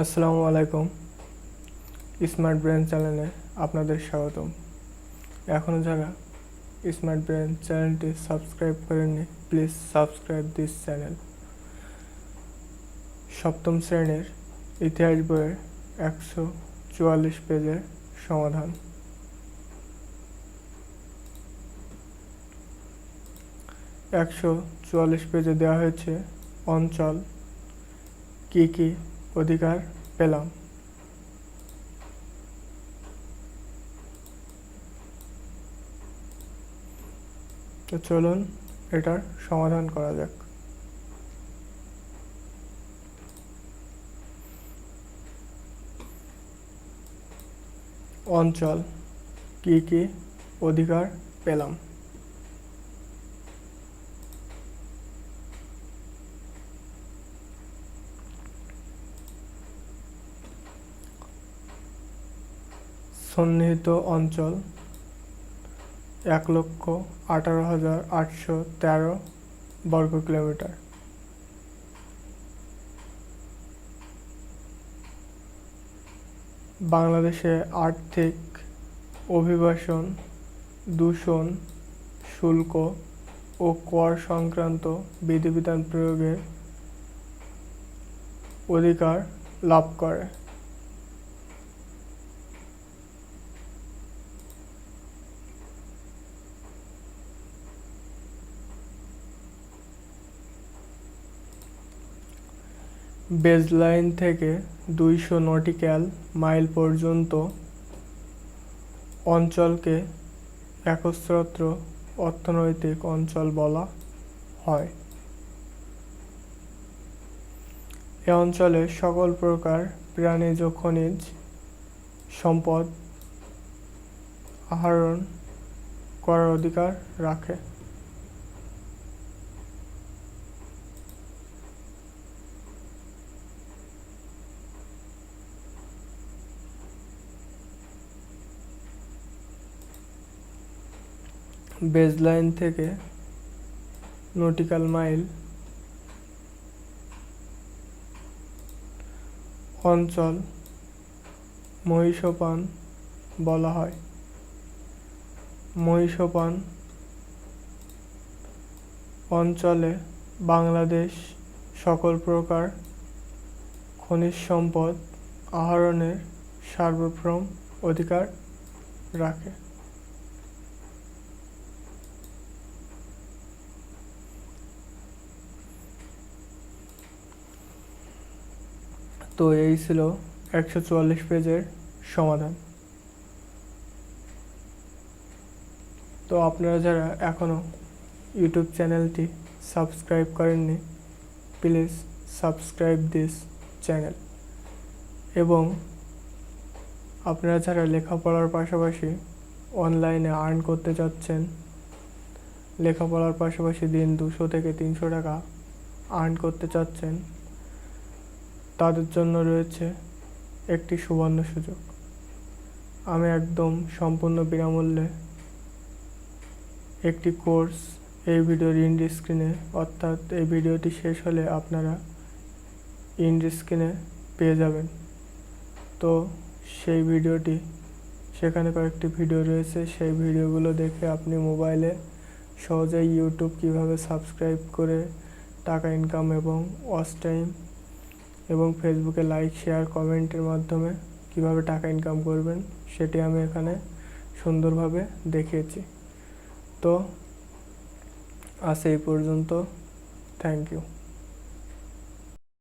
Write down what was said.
আসসালামু আলাইকুম। Smart brain চ্যানেলে আপনাদের স্বাগতম। এখনও যারা স্মার্ট ব্রেন চ্যানেলটি সাবস্ক্রাইব করেননি প্লিজ সাবস্ক্রাইব দিস চ্যানেল সপ্তম শ্রেণির ইতিহাস বইয়ের একশো চুয়াল্লিশ পেজের সমাধান। একশো চুয়াল্লিশ পেজে দেওয়া হয়েছে অঞ্চল, কী কী অধিকার পেলাম। তো চলুন এটার সমাধান করা যাক। অঞ্চল কি কি অধিকার পেলাম? সন্নিহিত অঞ্চল এক লক্ষ আঠারো হাজার আটশো তেরো বর্গ কিলোমিটার। বাংলাদেশে আর্থিক অভিবাসন, দূষণ, শুল্ক ও কর সংক্রান্ত বিধিবিধান প্রয়োগের অধিকার লাভ করে। বেজলাইন থেকে দুইশো নটিক্যাল মাইল পর্যন্ত অঞ্চলকে একচ্ছত্র অর্থনৈতিক অঞ্চল বলা হয়। এ অঞ্চলে সকল প্রকার প্রাণীজ খনিজ সম্পদ আহরণ করার অধিকার রাখে। বেজলাইন থেকে নটিক্যাল মাইল অঞ্চল মহিষপান বলা হয়। মহিষপান অঞ্চলে বাংলাদেশ সকল প্রকার খনিজ সম্পদ আহরণের সার্বভৌম অধিকার রাখে। তো এই ছিল একশো চুয়াল্লিশ পেজের সমাধান। তো আপনারা যারা এখনও ইউটিউব চ্যানেলটি সাবস্ক্রাইব করেননি, প্লিজ সাবস্ক্রাইব দিস চ্যানেল। এবং আপনারা যারা লেখাপড়ার পাশাপাশি অনলাইনে আর্ন করতে চাচ্ছেন, লেখাপড়ার পাশাপাশি দিন দুশো থেকে তিনশো টাকা আর্ন করতে চাচ্ছেন তাদের জন্য রয়েছে একটি সুবর্ণ সুযোগ। আমি একদম সম্পূর্ণ বিনামূল্যে একটি কোর্স এই ভিডিওর ইন্ড স্ক্রিনে, অর্থাৎ এই ভিডিওটি শেষ হলে আপনারা ইন্ড স্ক্রিনে পেয়ে যাবেন। তো সেই ভিডিওটি, সেখানে কয়েকটি ভিডিও রয়েছে, সেই ভিডিওগুলো দেখে আপনি মোবাইলে সহজেই ইউটিউব কীভাবে সাবস্ক্রাইব করে টাকা ইনকাম এবং ওয়াচ টাইম এবং ফেসবুকে লাইক শেয়ার কমেন্টের মাধ্যমে কীভাবে টাকা ইনকাম করবেন সেটি আমি এখানে সুন্দরভাবে দেখিয়েছি। তো আজ এই পর্যন্ত। Thank you